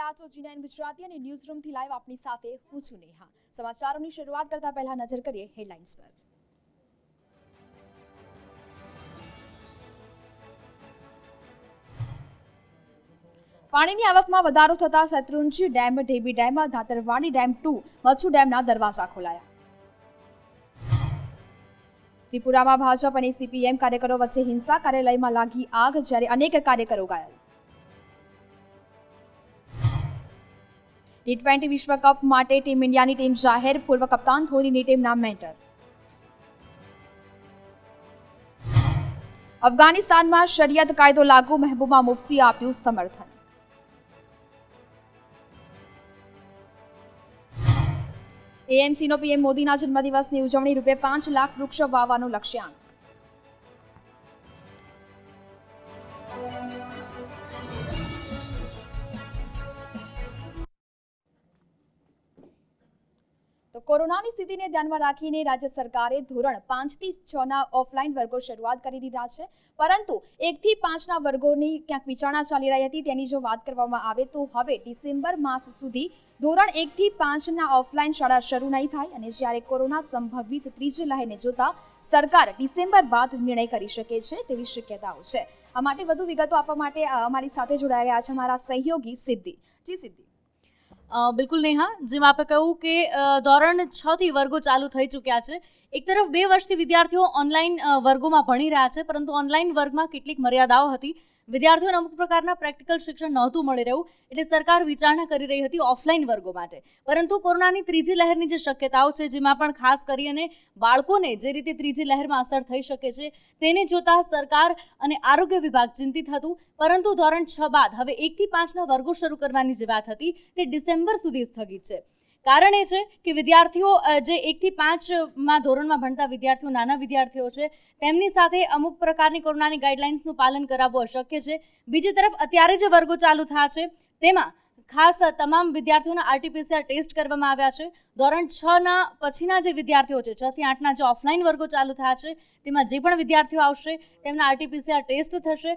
રહ્યા છો જી ગુજરાતી અને ન્યૂઝ રૂમથી લાઈવ આપની સાથે હું છું નેહા. સમાચારોની શરૂઆત કરતા પહેલા નજર કરીએ હેડલાઇન્સ પર. પાણીની આવકમાં વધારો થતા Shetrunji dam, Dhebi dam, Dhatarwadi dam two, Machhu ડેમના દરવાજા ખોલાયા. ત્રિપુરામાં ભાજપ અને સીપીએમ કાર્યકરો વચ્ચે હિંસા કાર્યાલયમાં લાગી આગ જ્યારે અનેક કાર્યકરો ઘાયલ ટી ટ્વેન્ટી વિશ્વકપ માટે ટીમ ઇન્ડિયાની ટીમ જાહેર, પૂર્વ કપ્તાન ધોનીની ટીમના મેન્ટર અફઘાનિસ્તાનમાં શરિયત કાયદો લાગુ, મહેબૂબા મુફ્તી આપ્યું સમર્થન. એએમસીનો પીએમ મોદીના જન્મદિવસની ઉજવણી રૂપે પાંચ લાખ વૃક્ષો વાવવાનો લક્ષ્યાંક. કોરોનાની સ્થિતિને ધ્યાનમાં રાખીને રાજ્ય સરકારે ધોરણ પાંચથી છના ઓફલાઈન વર્ગો શરૂઆત કરી દીધા છે. પરંતુ એકથી પાંચના વર્ગોની ક્યાંક વિચારણા ચાલી રહી હતી તેની જો વાત કરવામાં આવે તો હવે ડિસેમ્બર માસ સુધી ધોરણ એકથી પાંચના ઓફલાઈન શાળા શરૂ નહીં થાય અને જ્યારે કોરોના સંભવિત ત્રીજી લહેરને જોતા સરકાર ડિસેમ્બર બાદ નિર્ણય કરી શકે છે તેવી શક્યતાઓ છે. આ માટે વધુ વિગતો આપવા માટે અમારી સાથે જોડાયા છે અમારા સહયોગી સિદ્ધિ. જી સિદ્ધિ. બિલકુલ નેહા, જેમ આપે કહ્યું કે ધોરણ છ થી વર્ગો ચાલુ થઈ ચૂક્યા છે. એક તરફ બે વર્ષથી વિદ્યાર્થીઓ ઓનલાઈન વર્ગોમાં ભણી રહ્યા છે, પરંતુ ઓનલાઈન વર્ગમાં કેટલીક મર્યાદાઓ હતી. વિદ્યાર્થીઓને અમુક પ્રકારના પ્રેક્ટિકલ શિક્ષણ નહોતું મળી રહ્યું એટલે સરકાર વિચારણા કરી રહી હતી ઓફલાઈન વર્ગો માટે. પરંતુ કોરોનાની ત્રીજી લહેરની જે શક્યતાઓ છે, જેમાં પણ ખાસ કરી અને બાળકોને જે રીતે ત્રીજી લહેરમાં અસર થઈ શકે છે, તેને જોતા સરકાર અને આરોગ્ય વિભાગ ચિંતિત હતું. પરંતુ ધોરણ છ બાદ હવે એકથી પાંચના વર્ગો શરૂ કરવાની જે વાત હતી, તે ડિસેમ્બર સુધી સ્થગિત છે. કારણ એ છે કે વિદ્યાર્થીઓ જે એકથી પાંચમાં ધોરણમાં ભણતા વિદ્યાર્થીઓ, નાના વિદ્યાર્થીઓ છે, તેમની સાથે અમુક પ્રકારની કોરોનાની ગાઈડલાઇન્સનું પાલન કરાવવું અશક્ય છે. બીજી તરફ, અત્યારે જે વર્ગો ચાલુ થયા છે, તેમાં ખાસ તમામ વિદ્યાર્થીઓના આરટીપીસીઆર ટેસ્ટ કરવામાં આવ્યા છે. ધોરણ છ ના પછીના જે વિદ્યાર્થીઓ છે છ થી આઠના જે ઓફલાઈન વર્ગો ચાલુ થયા છે, તેમાં જે પણ વિદ્યાર્થીઓ આવશે, તેમના આરટીપીસીઆર ટેસ્ટ થશે.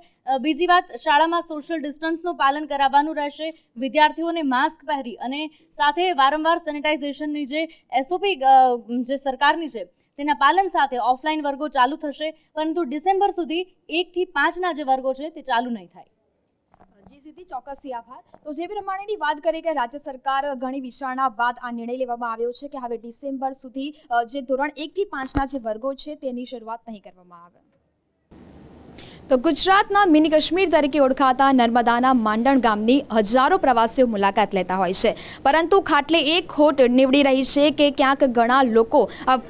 બીજી વાત, શાળામાં સોશિયલ ડિસ્ટન્સનું પાલન કરાવવાનું રહેશે. વિદ્યાર્થીઓને માસ્ક પહેરી અને સાથે વારંવાર સેનિટાઇઝેશનની જે એસઓપી જે સરકારની છે, તેના પાલન સાથે ઓફલાઈન વર્ગો ચાલુ થશે. પરંતુ ડિસેમ્બર સુધી એકથી પાંચના જે વર્ગો છે, તે ચાલુ નહીં થાય. જી સિદ્ધિ ચોક્કસથી આભાર. તો જે પ્રમાણેની વાત કરી કે રાજ્ય સરકાર ઘણી વિચારણા બાદ આ નિર્ણય લેવામાં આવ્યો છે કે હવે ડિસેમ્બર સુધી જે ધોરણ એકથી પાંચના જે વર્ગો છે તેની શરૂઆત નહીં કરવામાં આવે. તો ગુજરાતના મિની કાશ્મીર તરીકે ઓળખાતા નર્મદાના માંડણ ગામની હજારો પ્રવાસીઓ મુલાકાત લેતા હોય છે. પરંતુ ખાટલે એક ખોટ નીવડી રહી છે કે ક્યાંક ઘણા લોકો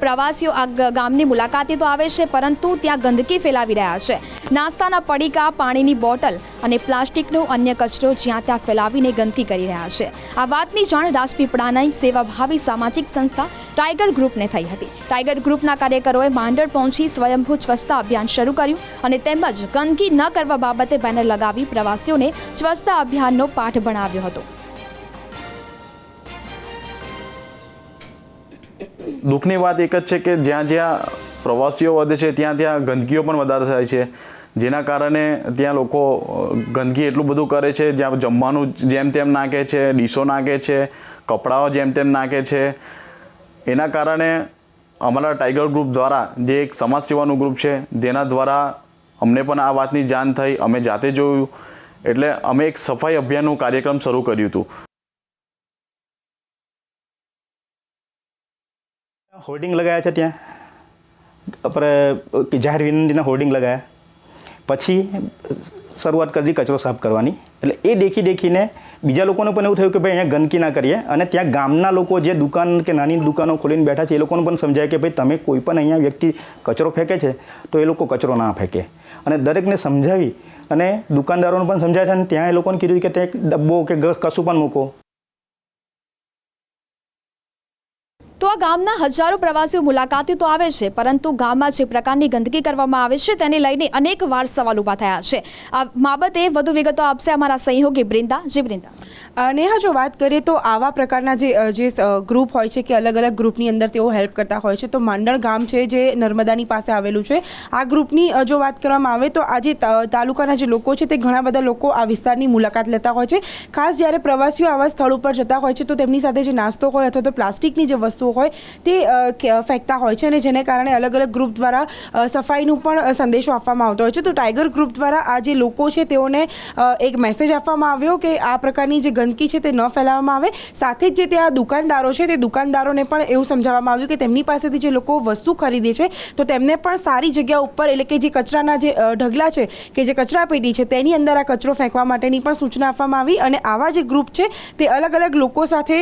પ્રવાસીઓ આ ગામની મુલાકાતે તો આવે છે, પરંતુ ત્યાં ગંદકી ફેલાવી રહ્યા છે. નાસ્તાના પડીકા, પાણીની બોટલ અને પ્લાસ્ટિકનો અન્ય કચરો જ્યાં ત્યાં ફેલાવીને ગંદકી કરી રહ્યા છે. આ વાતની જાણ રાજપીપળાની સેવાભાવી સામાજિક સંસ્થા ટાઈગર ગ્રુપને થઈ હતી. ટાઈગર ગ્રુપના કાર્યકરોએ માંડળ પહોંચી સ્વયંભૂ સ્વચ્છતા અભિયાન શરૂ કર્યું અને તેમજ ગંદકી ન કરવા બાબતે બેનર લગાવી પ્રવાસીઓને સ્વચ્છતા અભિયાનનો પાઠ ભણાવ્યો હતો. દુઃખની વાત એક જ છે કે જ્યાં જ્યાં પ્રવાસીઓ વધે છે, ત્યાં ત્યાં ગંદકીઓ પણ વધારે થાય છે. જેના કારણે ત્યાં લોકો ગંદકી એટલું બધું કરે છે, જ્યાં જમવાનું જેમ તેમ નાખે છે, ડીશો નાખે છે, કપડાઓ જેમ તેમ નાખે છે. એના કારણે અમારા ટાઈગર ગ્રુપ દ્વારા જે એક સમાજ સેવાનું ગ્રુપ છે, તેના દ્વારા અમને પણ આ વાતની જાણ થઈ. અમે જાતે જોયું. એટલે અમે એક સફાઈ અભિયાનનું કાર્યક્રમ શરૂ કર્યું હતું. હોર્ડિંગ લગાવ્યા છે ત્યાં? આપણે જાહેર વિનંતીના હોર્ડિંગ લગાવ્યા પછી શરૂઆત કરી કચરો સાફ કરવાની. એટલે એ દેખી દેખીને બીજા લોકોને પણ એવું થયું કે ભાઈ અહીંયા ગંદકી ના કરીએ. અને ત્યાં ગામના લોકો જે દુકાન કે નાની દુકાનો ખોલીને બેઠા છે, એ લોકોને પણ સમજાય કે ભાઈ તમે કોઈ પણ અહીંયા વ્યક્તિ કચરો ફેંકે છે, તો એ લોકો કચરો ના ફેંકે. અને દરેકને સમજાવી અને દુકાનદારોને પણ સમજાય છે અને ત્યાં એ લોકોને કીધું કે ત્યાં ડબ્બો કે કશું પણ મૂકો. તો આ ગામના હજારો પ્રવાસીઓ મુલાકાતે તો આવે છે, પરંતુ ગામમાં જે પ્રકારની ગંદકી કરવામાં આવે છે તેને લઈને અનેક વાર સવાલ ઊભા થયા છે. આ બાબતે વધુ વિગતો આપશે અમારા સહયોગી બ્રિંદા જી બ્રિંદા નેહા, જો વાત કરીએ તો આવા પ્રકારના જે જે ગ્રુપ હોય છે કે અલગ અલગ ગ્રુપની અંદર તેઓ હેલ્પ કરતા હોય છે, તો માંડણ ગામ છે જે નર્મદાની પાસે આવેલું છે. આ ગ્રુપની જો વાત કરવામાં આવે તો આજે તાલુકાના જે લોકો છે તે ઘણા બધા લોકો આ વિસ્તારની મુલાકાત લેતા હોય છે. ખાસ જ્યારે પ્રવાસીઓ આવા સ્થળ ઉપર જતા હોય છે, તો તેમની સાથે જે નાસ્તો હોય અથવા તો પ્લાસ્ટિકની જે વસ્તુઓ હોય તે ફેંકતા હોય છે અને જેને કારણે અલગ અલગ ગ્રુપ દ્વારા સફાઈનું પણ સંદેશો આપવામાં આવતો હોય છે. તો ટાઈગર ગ્રુપ દ્વારા આ જે લોકો છે તેઓને એક મેસેજ આપવામાં આવ્યો કે આ પ્રકારની જે ગંદકી છે તે ન ફેલાવવામાં આવે. સાથે જ જે ત્યાં દુકાનદારો છે, તે દુકાનદારોને પણ એવું સમજાવવામાં આવ્યું કે તેમની પાસેથી જે લોકો વસ્તુ ખરીદે છે, તો તેમને પણ સારી જગ્યા ઉપર એટલે કે જે કચરાના જે ઢગલા છે, કે જે કચરા પેટી છે, તેની અંદર આ કચરો ફેંકવા માટેની પણ સૂચના આપવામાં આવી અને આવા જે ગ્રુપ છે, તે અલગ અલગ લોકો સાથે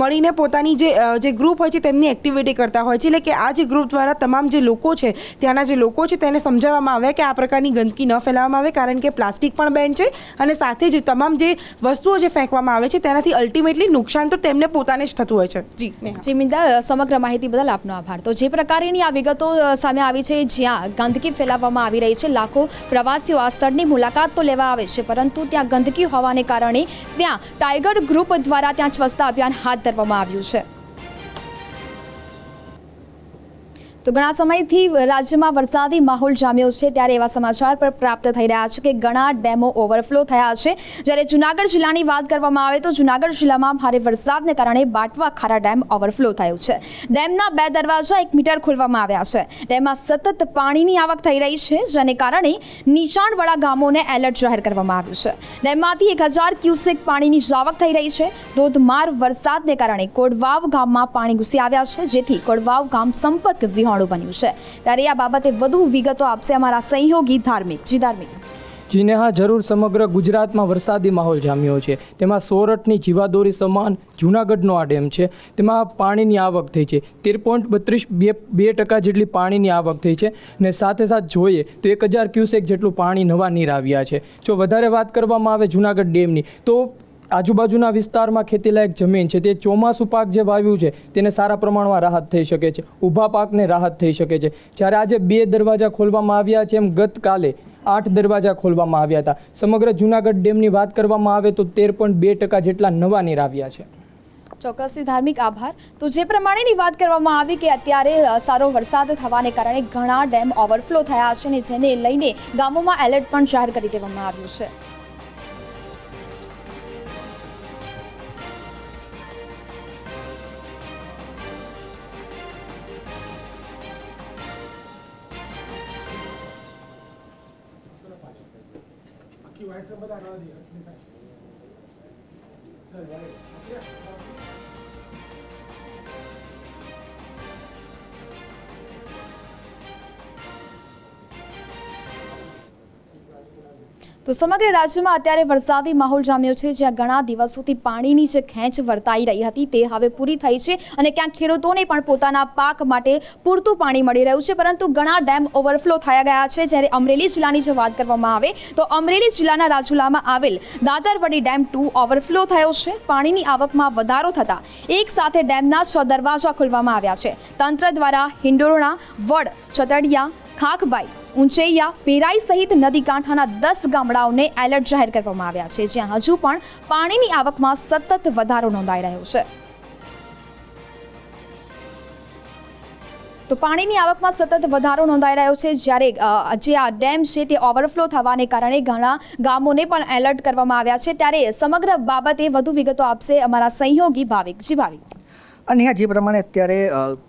મળીને પોતાની જે જે ગ્રુપ હોય છે, તેમની એક્ટિવિટી કરતા હોય છે. એટલે કે આ જે ગ્રુપ દ્વારા તમામ જે લોકો છે, ત્યાંના જે લોકો છે, તેને સમજાવવામાં આવે કે આ પ્રકારની ગંદકી ન ફેલાવવામાં આવે કારણ કે પ્લાસ્ટિક પણ બેન છે અને સાથે જ તમામ જે વસ્તુઓ જે ફેંકવામાં આવે છે તેનાથી અલ્ટિમેટલી નુકસાન તો તેમને પોતાને જ થતું હોય છે. જી. ચિમિંદા સમગ્ર માહિતી બદલ આપનો આભાર. તો જે પ્રકારની આ વિગતો સામે આવી છે જ્યાં ગંદકી ફેલાવવામાં આવી રહી છે લાખો પ્રવાસીઓ આ સ્થળની મુલાકાત તો લેવા આવે છે પરંતુ ત્યાં ગંદકી હોવાને કારણે ત્યાં ટાઈગર ગ્રુપ દ્વારા ત્યાં સ્વચ્છતા અભિયાન હાથ ધરવામાં આવ્યું છે. તો ઘણા સમયથી રાજ્યમાં વરસાદી માહોલ જામ્યો છે ત્યારે એવા સમાચાર પર પ્રાપ્ત થઈ રહ્યા છે કે ઘણા ડેમો ઓવરફ્લો થયા છે. જ્યારે જુનાગઢ જિલ્લાની વાત કરવામાં આવે તો જુનાગઢ જિલ્લામાં ભારે વરસાદને કારણે બાટવા ખારા ડેમ ઓવરફ્લો થયું છે. ડેમના બે દરવાજા એક મીટર ખોલવામાં આવ્યા છે. ડેમમાં સતત પાણીની આવક થઈ રહી છે, જેને કારણે નીચાણવાળા ગામોને એલર્ટ જાહેર કરવામાં આવ્યું છે. ડેમમાંથી એક હજાર ક્યુસેક પાણીની જાવક થઈ રહી છે. ધોધમાર વરસાદને કારણે કોડવાવ ગામમાં પાણી ઘૂસી આવ્યા છે, જેથી કોડવાવ ગામ સંપર્ક વિહોણું બન્યું છે. ત્યારે આ બાબતે વધુ વિગતો આપશે અમારા સહયોગી ધાર્મિક. જી ધાર્મિક. જીને હા જરૂર સમગ્ર ગુજરાતમાં વરસાદી માહોલ જામ્યો છે. તેમાં સોરઠની જીવાદોરી સમાન જૂનાગઢનો આ ડેમ છે. તેમાં પાણીની આવક થઈ છે. તેર પોઈન્ટ બત્રીસ બે બે ટકા જેટલી પાણીની આવક થઈ છે. ને સાથે સાથે જોઈએ તો એક હજાર ક્યુસેક જેટલું પાણી નવા નીર આવ્યા છે. જો વધારે વાત કરવામાં આવે જૂનાગઢ ડેમની, તો આજુબાજુના વિસ્તારમાં ખેતીલાયક જમીન છે, તે ચોમાસું પાક જે વાવ્યું છે, તેને સારા પ્રમાણમાં રાહત થઈ શકે છે, ઊભા પાકને રાહત થઈ શકે છે. જ્યારે આજે બે દરવાજા ખોલવામાં આવ્યા છે, એમ ગતકાલે આઠ દરવાજા ખોલવામાં આવ્યા હતા. સમગ્ર જૂનાગઢ ડેમની વાત કરવામાં આવે તો તેર પોઈન્ટ બે ટકા જેટલા નવા નીર આવ્યા છે. ચોક્કસથી ધાર્મિક આભાર. તો જે પ્રમાણેની વાત કરવામાં આવી કે અત્યારે સારો વરસાદ થવાને કારણે ઘણા ડેમ ઓવરફ્લો થયા છે અને જેને લઈને ગામોમાં એલર્ટ પણ જાહેર કરી દેવામાં આવ્યું છે. Entonces, 别 તો સમગ્ર રાજ્યમાં અત્યારે વરસાદી માહોલ જામ્યો છે, જ્યાં ઘણા દિવસોથી પાણીની જે ખેંચ વર્તાઈ રહી હતી તે હવે પૂરી થઈ છે અને ક્યાંક ખેડૂતોને પણ પોતાના પાક માટે પૂરતું પાણી મળી રહ્યું છે, પરંતુ ઘણા ડેમ ઓવરફ્લો થયા ગયા છે. જ્યારે અમરેલી જિલ્લાની જો વાત કરવામાં આવે, તો અમરેલી જિલ્લાના રાજુલામાં આવેલ દાદરવડી ડેમ ટુ ઓવરફ્લો થયો છે. પાણીની આવકમાં વધારો થતાં એક સાથે ડેમના છ દરવાજા ખોલવામાં આવ્યા છે. તંત્ર દ્વારા હિંડોરણા વડ, ચતડિયા ખાખબાઈ ઊંચૈયા પેરાઈ સહિત નદી કાંઠાના દસ ગામડાઓને એલર્ટ જાહેર કરવામાં આવ્યા છે, જ્યાં હજુ પણ પાણીની આવકમાં સતત વધારો નોંધાઈ રહ્યો છે. તો પાણીની આવકમાં સતત વધારો નોંધાઈ રહ્યો છે, જ્યારે જે આ ડેમ છે તે ઓવરફ્લો થવાને કારણે ઘણા ગામોને પણ એલર્ટ કરવામાં આવ્યા છે. ત્યારે સમગ્ર બાબતે વધુ વિગતો આપશે અમારા સહયોગી ભાવિક જી ભાવિક. અને જે પ્રમાણે અત્યારે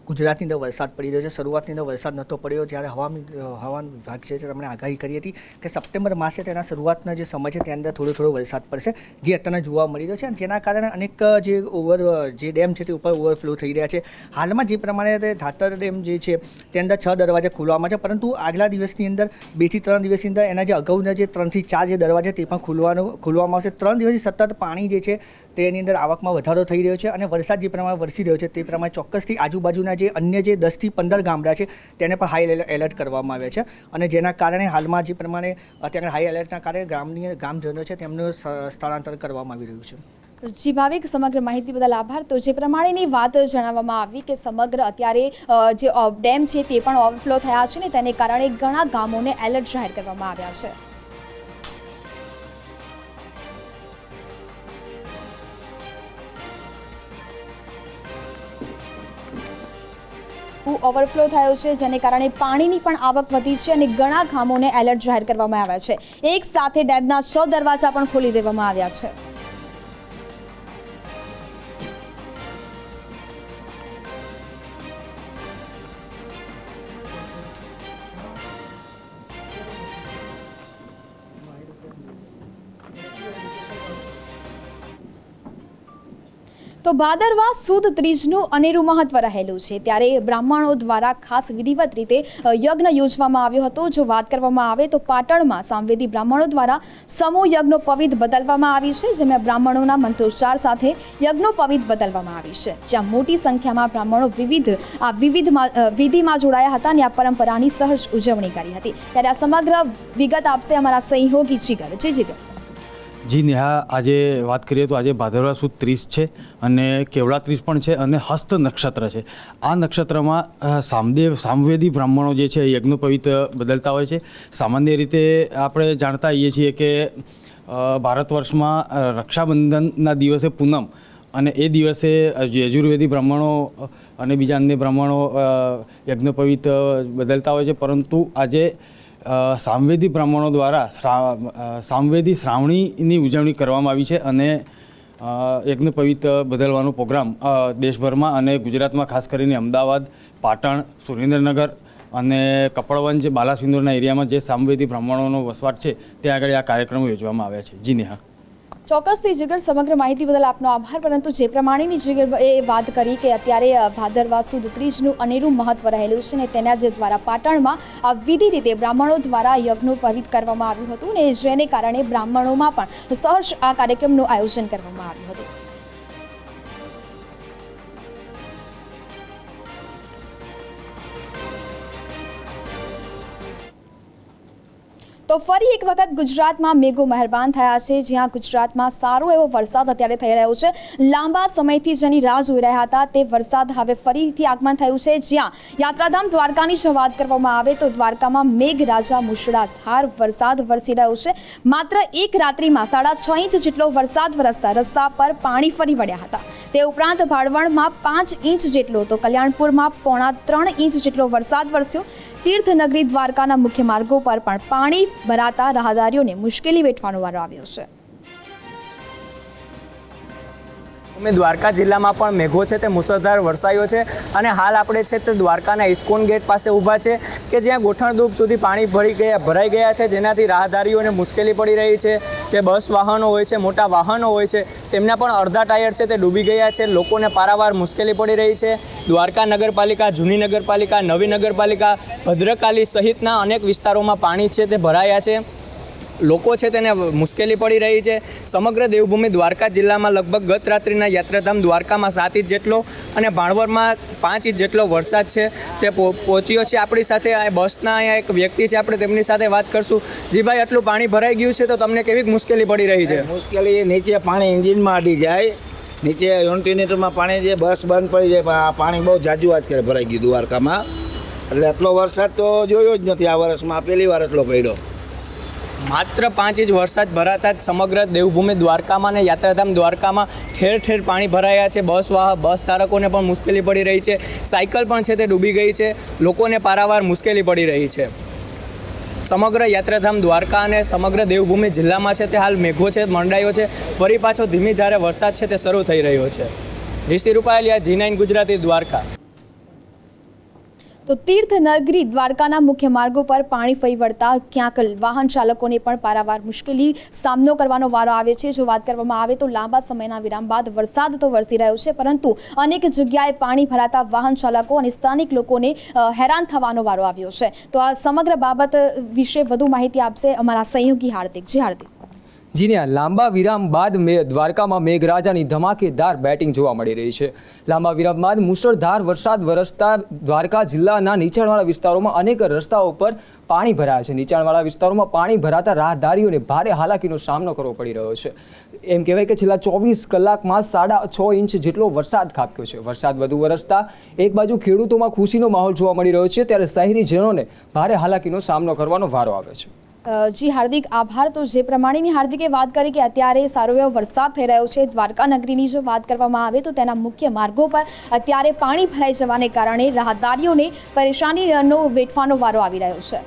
ગુજરાતની અંદર વરસાદ પડી રહ્યો છે. શરૂઆતની અંદર વરસાદ નહોતો પડ્યો જ્યારે હવામાન હવામાન વિભાગ છે તેમણે આગાહી કરી હતી કે સપ્ટેમ્બર માસે તેના શરૂઆતના જે સમય છે તેની અંદર થોડો થોડો વરસાદ પડશે, જે અત્યારે જોવા મળી રહ્યો છે. અને જેના કારણે અનેક જે ઓવર જે ડેમ છે તે ઉપર ઓવરફ્લો થઈ રહ્યા છે. હાલમાં જે પ્રમાણે ધાતર ડેમ જે છે તે અંદર છ દરવાજા ખોલવામાં છે. પરંતુ આગલા દિવસની અંદર બેથી ત્રણ દિવસની અંદર એના જે અગાઉના જે ત્રણથી ચાર જે દરવાજા તે પણ ખોલવાનું, ખોલવામાં આવશે. ત્રણ દિવસથી સતત પાણી જે છે તેની અંદર આવકમાં વધારો થઈ રહ્યો છે અને વરસાદ જે પ્રમાણે વરસી રહ્યો છે તે પ્રમાણે ચોક્કસથી આજુબાજુના જે અન્ય જે દસથી પંદર ગામડા છે, તેને પણ હાઈ એલર્ટ કરવામાં આવ્યા છે. અને જેના કારણે હાલમાં જે પ્રમાણે અત્યારે હાઈ એલર્ટના કારણે ગામની, ગામજનો છે, તેમનું સ્થળાંતર કરવામાં આવી રહ્યું છે. જી ભાવિક, સમગ્ર માહિતી બદલ આભાર. તો જે પ્રમાણેની વાત જણાવવામાં આવી કે સમગ્ર અત્યારે જે ડેમ છે તે પણ ઓવરફ્લો થયા છે ને તેને કારણે ઘણા ગામોને એલર્ટ જાહેર કરવામાં આવ્યા છે. ઓવરફ્લો થયો છે, જેને કારણે પાણીની પણ આવક વધી છે અને ઘણા ગામોને એલર્ટ જાહેર કરવામાં આવ્યા છે. એક સાથે ડેમના છ દરવાજા પણ ખોલી દેવામાં આવ્યા છે. તો ભાદરવા સુદ ત્રીજનું અનેરું મહત્વ રહેલું છે. ત્યારે બ્રાહ્મણો દ્વારા ખાસ વિધિવત રીતે યજ્ઞ યોજવામાં આવ્યો હતો. જો વાત કરવામાં આવે તો પાટણમાં સાંવેદી બ્રાહ્મણો દ્વારા સમૂહ યજ્ઞોપવિત બદલવામાં આવી છે, જેમાં બ્રાહ્મણોના મંત્રોચ્ચાર સાથે યજ્ઞોપવિત બદલવામાં આવી છે. જ્યાં મોટી સંખ્યામાં બ્રાહ્મણો વિવિધ, આ વિવિધમાં વિધિમાં જોડાયા હતા અને આ પરંપરાની સહજ ઉજવણી કરી હતી. ત્યારે આ સમગ્ર વિગત આપશે અમારા સહયોગી જીગર. જી જીગર. જી નેહા, આજે વાત કરીએ તો આજે ભાદરવા સુદ ત્રીસ છે અને કેવડા ત્રીસ પણ છે અને હસ્ત નક્ષત્ર છે. આ નક્ષત્રમાં સામદેવ, સામવેદી બ્રાહ્મણો જે છે યજ્ઞોપવિત બદલતા હોય છે. સામાન્ય રીતે આપણે જાણતા હોઈએ છીએ કે ભારત વર્ષમાં રક્ષાબંધનના દિવસે પૂનમ અને એ દિવસે યજુર્વેદી બ્રાહ્મણો અને બીજા અન્ય બ્રાહ્મણો યજ્ઞોપવિત બદલતા હોય છે. પરંતુ આજે સામવેદી બ્રાહ્મણો દ્વારા સામવેદી શ્રાવણીની ઉજવણી કરવામાં આવી છે અને યજ્ઞ પવિત્ર બદલવાનો પ્રોગ્રામ દેશભરમાં અને ગુજરાતમાં ખાસ કરીને અમદાવાદ, પાટણ, સુરેન્દ્રનગર અને કપડવંજ, બાલાસિંદુરના એરિયામાં જે સામવેદી બ્રાહ્મણોનો વસવાટ છે, ત્યાં આગળ આ કાર્યક્રમો યોજવામાં આવ્યા છે. જી નેહા. ચોક્કસથી જીગર સમગ્ર માહિતી બદલ આપનો આભાર. પરંતુ જે પ્રમાણેની જીગર એ વાત કરી કે અત્યારે ભાદરવા સુદ ત્રીજનું અનેરું મહત્વ રહેલું છે ને તેના જ દ્વારા પાટણમાં વિધિ રીતે બ્રાહ્મણો દ્વારા યજ્ઞોપવિત કરવામાં આવ્યું હતું ને જેને કારણે બ્રાહ્મણોમાં પણ સહર્ષ આ કાર્યક્રમનું આયોજન કરવામાં આવ્યું હતું. તો ફરી એક વખત ગુજરાતમાં મેઘો મહેરબાન થયા છે, જ્યાં ગુજરાતમાં સારો એવો વરસાદ અત્યારે થઈ રહ્યો છે. લાંબા સમયથી જેની રાહ જોઈ રહ્યા હતા, તે વરસાદ હવે ફરીથી આગમન થયું છે. જ્યાં યાત્રાધામ દ્વારકાની જો વાત કરવામાં આવે તો દ્વારકામાં મેઘરાજા મુશળાધાર વરસાદ વરસી રહ્યો છે. માત્ર એક રાત્રિમાં સાડા છ ઇંચ જેટલો વરસાદ વરસતા રસ્તા પર પાણી ફરી વળ્યા હતા. તે ઉપરાંત ભાડવણમાં પાંચ ઇંચ જેટલો તો કલ્યાણપુરમાં પોણા ત્રણ ઇંચ જેટલો વરસાદ વરસ્યો. તીર્થનગરી દ્વારકાના મુખ્ય માર્ગો પર પણ પાણી ભરાતા રાહદારીઓને મુશ્કેલી વેઠવાનો વારો આવ્યો છે. અમે દ્વારકા જિલ્લામાં પણ મેઘો છે, તે મુસળધાર વરસાયો છે અને હાલ આપણે છે તે દ્વારકાના ઇસ્કોન ગેટ પાસે ઊભા છે કે જ્યાં ગોઠણધૂપ સુધી પાણી ભરી ગયા, ભરાઈ ગયા છે, જેનાથી રાહદારીઓને મુશ્કેલી પડી રહી છે. જે બસ વાહનો હોય છે, મોટા વાહનો હોય છે, તેમના પણ અડધા ટાયર છે તે ડૂબી ગયા છે, લોકોને પારાવાર મુશ્કેલી પડી રહી છે. દ્વારકા નગરપાલિકા, જૂની નગરપાલિકા, નવી નગરપાલિકા, ભદ્રકાલી સહિતના અનેક વિસ્તારોમાં પાણી છે તે ભરાયા છે. લોકો છે તેને મુશ્કેલી પડી રહી છે. સમગ્ર દેવભૂમિ દ્વારકા જિલ્લામાં લગભગ ગત રાત્રિના યાત્રાધામ દ્વારકામાં સાત ઇંચ જેટલો અને ભાણવરમાં પાંચ ઇંચ જેટલો વરસાદ છે તે પહો- પહોંચ્યો છે. આપણી સાથે આ બસના અહીંયા એક વ્યક્તિ છે. આપણે તેમની સાથે વાત કરશું. જી ભાઈ, આટલું પાણી ભરાઈ ગયું છે તો તમને કેવી મુશ્કેલી પડી રહી છે? મુશ્કેલી નીચે પાણી એન્જિનમાં અડી જાય. નીચે યુનિટીમીટરમાં પાણી જે બસ બંધ પડી જાય, પણ આ પાણી બહુ જાજુ વાત કરે ભરાઈ ગયું દ્વારકામાં. એટલે એટલો વરસાદ તો જોયો જ નથી. આ વર્ષમાં પહેલી વાર એટલો પડ્યો. માત્ર પાંચ ઇંચ વરસાદ ભરાતા જ સમગ્ર દેવભૂમિ દ્વારકામાં અને યાત્રાધામ દ્વારકામાં ઠેર ઠેર પાણી ભરાયા છે. બસ વાહ, બસ ધારકોને પણ મુશ્કેલી પડી રહી છે. સાયકલ પણ છે તે ડૂબી ગઈ છે. લોકોને પારાવાર મુશ્કેલી પડી રહી છે. સમગ્ર યાત્રાધામ દ્વારકા અને સમગ્ર દેવભૂમિ જિલ્લામાં છે તે હાલ મેઘો છે, મંડાયો છે. ફરી પાછો ધીમી ધારે વરસાદ છે તે શરૂ થઈ રહ્યો છે. Rishi Rupayeliya G nine Gujarati, Dwarka. તો તીર્થનગરી દ્વારકાના મુખ્ય માર્ગો પર પાણી ફરી વળતા ક્યાંક વાહન ચાલકોને પણ પારાવાર મુશ્કેલી સામનો કરવાનો વારો આવે છે. જો વાત કરવામાં આવે તો લાંબા સમયના વિરામ બાદ વરસાદ તો વરસી રહ્યો છે, પરંતુ અનેક જગ્યાએ પાણી ભરાતા વાહન ચાલકો અને સ્થાનિક લોકોને હેરાન થવાનો વારો આવ્યો છે. તો આ સમગ્ર બાબત વિશે વધુ માહિતી આપશે અમારા સહયોગી હાર્દિક. જી હાર્દિક. જી ને લાંબા વિરામ બાદ મે દ્વારકામાં મેઘરાજાની ધમાકેદાર બેટિંગ જોવા મળી રહી છે. લાંબા વિરામ બાદ મુશળધાર વરસાદ વરસતા દ્વારકા જિલ્લાના નીચાણવાળા વિસ્તારોમાં અનેક રસ્તાઓ પર પાણી ભરાયા છે. નીચાણવાળા વિસ્તારોમાં પાણી ભરાતા રાહદારીઓને ભારે હાલાકીનો સામનો કરવો પડી રહ્યો છે. એમ કહેવાય કે છેલ્લા ચોવીસ કલાકમાં સાડા છ ઇંચ જેટલો વરસાદ ખાબક્યો છે. વરસાદ વધુ વરસતા એક બાજુ ખેડૂતોમાં ખુશીનો માહોલ જોવા મળી રહ્યો છે. ત્યારે શહેરીજનોને ભારે હાલાકીનો સામનો કરવાનો વારો આવે છે. જી, હાર્દિક આભાર. તો જે પ્રમાણેની હાર્દિકે વાત કરી કે અત્યારે સારો એવો વરસાદ થઈ રહ્યો છે, દ્વારકા નગરીની જો વાત કરવામાં આવે તો તેના મુખ્ય માર્ગો પર અત્યારે પાણી ભરાઈ જવાને કારણે રાહદારીઓને પરેશાનીનો વેઠવાનો વારો આવી રહ્યો છે.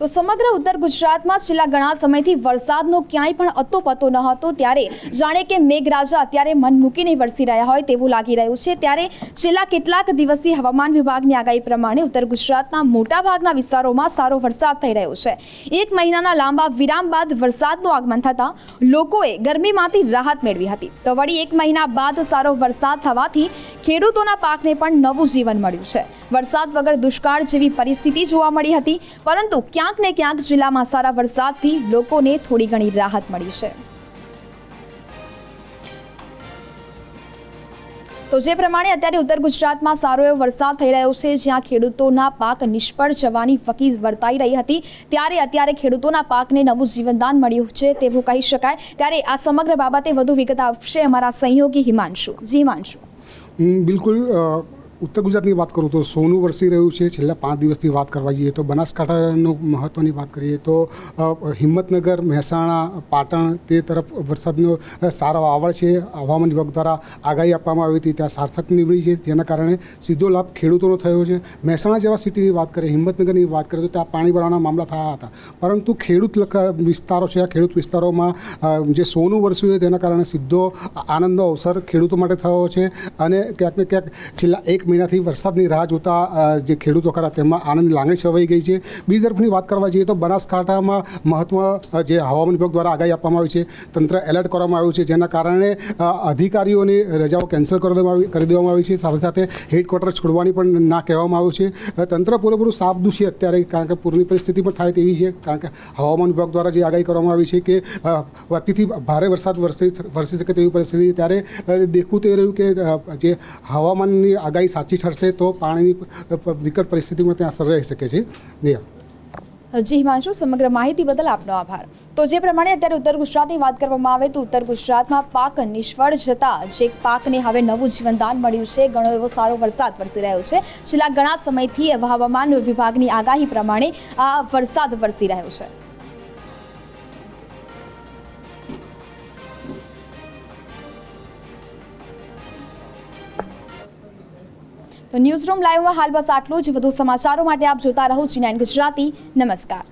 તો સમગ્ર ઉત્તર ગુજરાતમાં છેલ્લા ઘણા સમયથી વરસાદનો ક્યાંય પણ અતો પતો ન હતો. ત્યારે જાણે કે મેઘરાજા અત્યારે મન મૂકીને વરસી રહ્યા હોય તેવું લાગી રહ્યું છે. ત્યારે છેલ્લા કેટલાક દિવસથી હવામાન વિભાગની આગાહી પ્રમાણે ઉત્તર ગુજરાતના મોટાભાગના વિસ્તારોમાં સારો વરસાદ થઈ રહ્યો છે. એક મહિનાના લાંબા વિરામ બાદ વરસાદનું આગમન થતાં લોકોએ ગરમીમાંથી રાહત મેળવી હતી. તો વળી એક મહિના બાદ સારો વરસાદ થવાથી ખેડૂતોના પાકને પણ નવું જીવન મળ્યું છે. વરસાદ વગર દુષ્કાળ જેવી પરિસ્થિતિ જોવા મળી હતી, પરંતુ ક્યાંક ને ક્યાંક જિલ્લામાં સારા વરસાદથી લોકોને થોડી ઘણી રાહત મળી છે. તો જે પ્રમાણે અત્યારે ઉત્તર ગુજરાતમાં સારો એવો વરસાદ થઈ રહ્યો છે, જ્યાં ખેડૂતોના પાક નિષ્ફળ જવાની ફકી વર્તાઈ રહી હતી, ત્યારે અત્યારે ખેડૂતોના પાકને નવું જીવનદાન મળ્યું છે તેવું કહી શકાય. ત્યારે આ સમગ્ર બાબતે વધુ વિગત આપશે અમારા સહયોગી હિમાંશુ. જી હિમાંશુ. બિલકુલ ઉત્તર ગુજરાતની વાત કરું તો સોનું વરસી રહ્યું છે. છેલ્લા પાંચ દિવસથી વાત કરવા જઈએ તો બનાસકાંઠાનું મહત્ત્વની વાત કરીએ તો હિંમતનગર, મહેસાણા, પાટણ તે તરફ વરસાદનો સારો આવડ છે. હવામાન વિભાગ દ્વારા આગાહી આપવામાં આવી હતી. ત્યાં સાર્થક નીવડી છે. જેના કારણે સીધો લાભ ખેડૂતોનો થયો છે. મહેસાણા જેવા સિટીની વાત કરીએ, હિંમતનગરની વાત કરીએ તો ત્યાં પાણી ભરવાના મામલા થયા હતા. પરંતુ ખેડૂત વિસ્તારો છે, આ ખેડૂત વિસ્તારોમાં જે સોનું વરસ્યું છે, તેના કારણે સીધો આનંદનો અવસર ખેડૂતો માટે થયો છે. અને ક્યાંક ને ક્યાંક છેલ્લા એક મહિનાથી વરસાદની રાહ જોતા જે ખેડૂતો ખરા તેમાં આનંદની લાગણી છવાઈ ગઈ છે. બીજી તરફની વાત કરવા જઈએ તો બનાસકાંઠામાં મહત્વ જે હવામાન વિભાગ દ્વારા આગાહી આપવામાં આવી છે, તંત્ર એલર્ટ કરવામાં આવ્યું છે, જેના કારણે અધિકારીઓની રજાઓ કેન્સલ કરી દેવામાં આવી, કરી દેવામાં આવી છે. સાથે સાથે હેડક્વાર્ટર છોડવાની પણ ના કહેવામાં આવ્યું છે. તંત્ર પૂરેપૂરું સાબદું છે અત્યારે, કારણ કે પૂરની પરિસ્થિતિ પણ થાય તેવી છે. કારણ કે હવામાન વિભાગ દ્વારા જે આગાહી કરવામાં આવી છે કે અતિથી ભારે વરસાદ વરસી વરસી શકે તેવી પરિસ્થિતિ ત્યારે દેખવું તે રહ્યું કે જે હવામાનની આગાહી સાચી ઠરશે તો પાણીની વિકટ પરિસ્થિતિમાં ત્યાં રહી શકે છે. જી હિમાંશુ, સમગ્ર માહિતી બદલ આપનો આભાર. તો જે પ્રમાણે અત્યારે ઉત્તર ગુજરાતની વાત કરવામાં આવે તો ઉત્તર ગુજરાતમાં પાક નિષ્ફળ જતા જે પાકને હવે નવું જીવનદાન મળ્યું છે. ઘણો એવો સારો વરસાદ વરસી રહ્યો છે. છેલ્લા ઘણા સમયથી હવામાન વિભાગની આગાહી પ્રમાણે આ વરસાદ વરસી રહ્યો છે. તો ન્યૂઝ રૂમ લાઈવમાં હાલ બસ આટલું જ. વધુ સમાચારો માટે આપ જોતા રહો જી નાઇન ગુજરાતી નમસ્કાર.